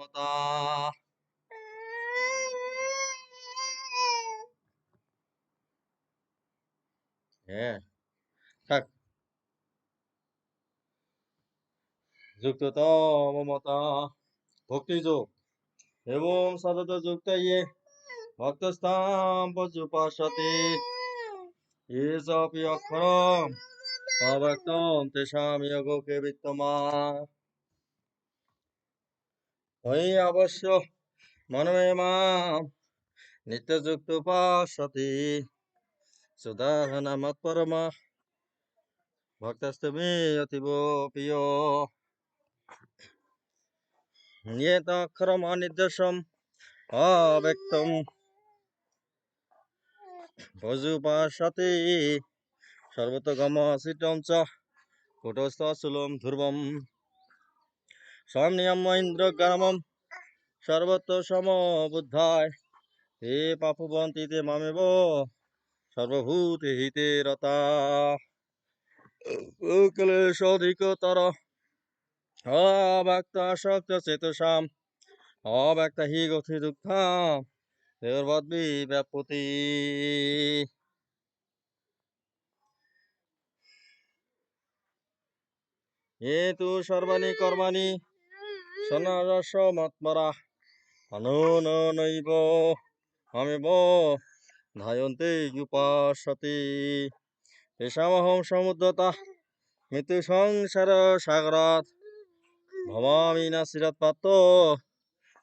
কথা। হ্যাঁ থাক। যুক্ত তো ভক্তি যোগ এবং সদত যুক্ত ইয়ে। ভক্তস্থাম পশুপাশতে এসব অক্ষরম? অব্যক্তম তেষাম যোগকে বিদ্যমান হই অবশ্য মনমে মাম, নিত্যযুক্ত উপাসতি। সুদাহনা মৎপরমা ভক্তস্তমে অতীব প্রিয়। নিয়তাক্ষরম অনির্দেশম অব্যক্তম। ভজুপাসতে সর্বতগম সিটম চ কুটস্থুলম ধ্রুবম। সমনিয়ম ইন্দ্রগ্রামম সর্বত্র সমবুদ্ধায় হে পাপুবন্তি তে মামেব, সর্বভূতে হিতে রতা। ক্লেশাধিকতর, অব্যক্ত আসক্ত চেতসাম, অব্যক্ত হি গতি দুঃখাম দেবদ্বি ব্যাপতি এ তু সর্বাণি কর্মাণি সনারস মৎমরা অনুনৈব আমেব ধায়ন্তে উপাসতে তেষামহং সমুদ্রতা মৃত্যু সংসার সাগরাত ভবামি না শিরৎপাত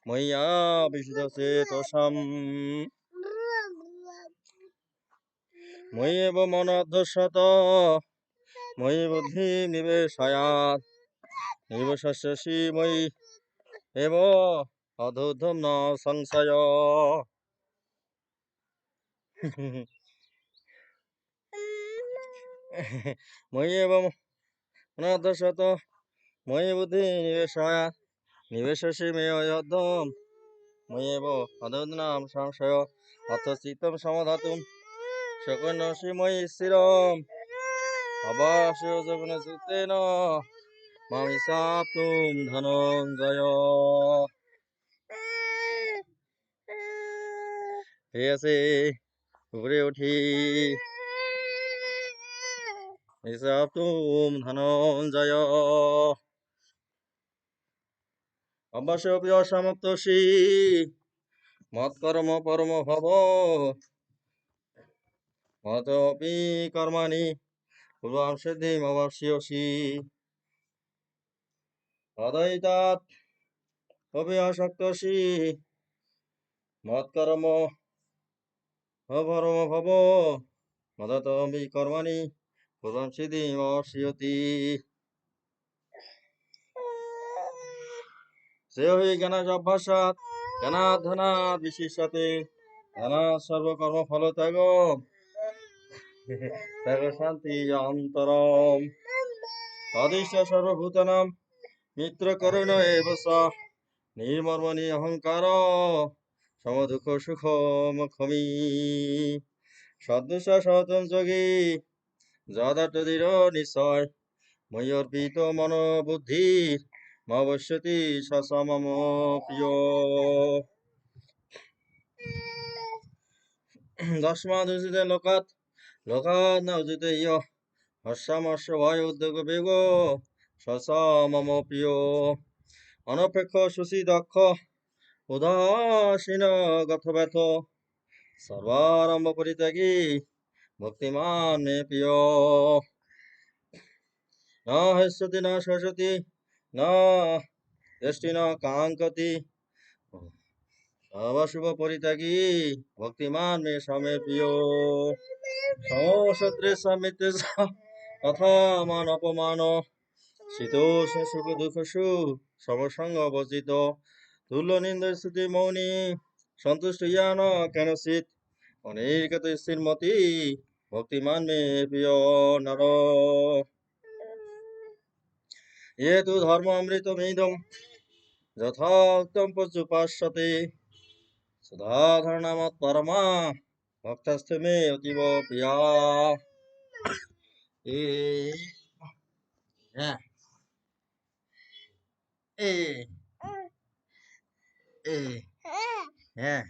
ময়্যা বিশুদ্ধসে তোষাম ময়্যেব মনধ্বসত ময়ি বুদ্ধি নিবেশয়াত নিবশস্যসি ময়ি এব অধুধম সংশয়। ময়ি এব মনধ্বসত ময়ি বুদ্ধি নিবেশয়াত নিবেশসি মে অধম। এব অধুধনাম সংশয় অথ চিত্তম সমাধাতুম। সকনসি ময়ি স্থিরম। অবাসে মামি সাপ্তুম ধনঞ্জয় আছে উপরে উঠি। সাপ্তুম ধনঞ্জয়। অবশ্য প্রিয় সমাপ্তসি মৎকর্ম পরম ভব। মতপি কর্মাণি পূর্বাং সিদ্ধিম অবাপ্স্যসি তদৈতাৎ কবি আসক্তসি মৎকর্ম অপরম ভব মদতপি কর্মাণি পূর্বাং সিদ্ধিম অবাপ্স্যতি শ্রেয় হি জ্ঞানাস অভ্যাসাৎ জ্ঞানাৎ ধনাৎ বিশিষ্যতে জ্ঞানাৎ সর্বকর্ম ফল ত্যাগ ত্যাগ শান্তি অন্তরম। অদিষ্ট সর্বভূতানাম মিত্র করুণ এব স। নির্মর্মণি অহংকার, সমদুঃখ সুখ মুখমি। সদৃশ সতম যোগী যদার্থদৃঢ় নিশ্চয়। ময়র্পিত মন বুদ্ধি মবশ্যতি সসমম প্রিয়। দশমাদুষিতে লোকাত লোকাত না উচিতে ইয়। হর্ষামর্ষ ভয় উদ্যোগ বেগ। সসমম প্রিয়। অনপেক্ষ সুশী দক্ষ উদাসীন গথ ব্যথ সর্বারম্ভ পরিত্যাগী, ভক্তিমান মে প্রিয়। ন হেস্যতি ন শোষতি ন দৃষ্টি, ন কাঙ্কতি সর্বশুভ পরিত্যাগী, ভক্তিমান মে সমে প্রিয়। সমশত্রে সমিতে তথা মান অপমান। শীতোষ সুখ দুঃখ সু সমসঙ্গ বর্জিত তুল্য নিন্দর স্তুতি মৌনি, সন্তুষ্ট ইয়ান, কেন শীত? অনির্গত স্থির মতি, ভক্তিমান মে প্রিয় নর এ তু ধর্ম অমৃতমিদম যথাক্তম পশুপাশ্যতে সুধাধরণামৎ পরমা, ভক্তস্থ মে অতীব প্রিয়া। হ্যাঁ। এ এ হ্যাঁ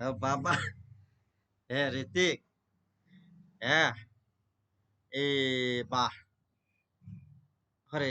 ও বাবা হ্যাঁ ঋতিক হ্যাঁ এ বাহ হরে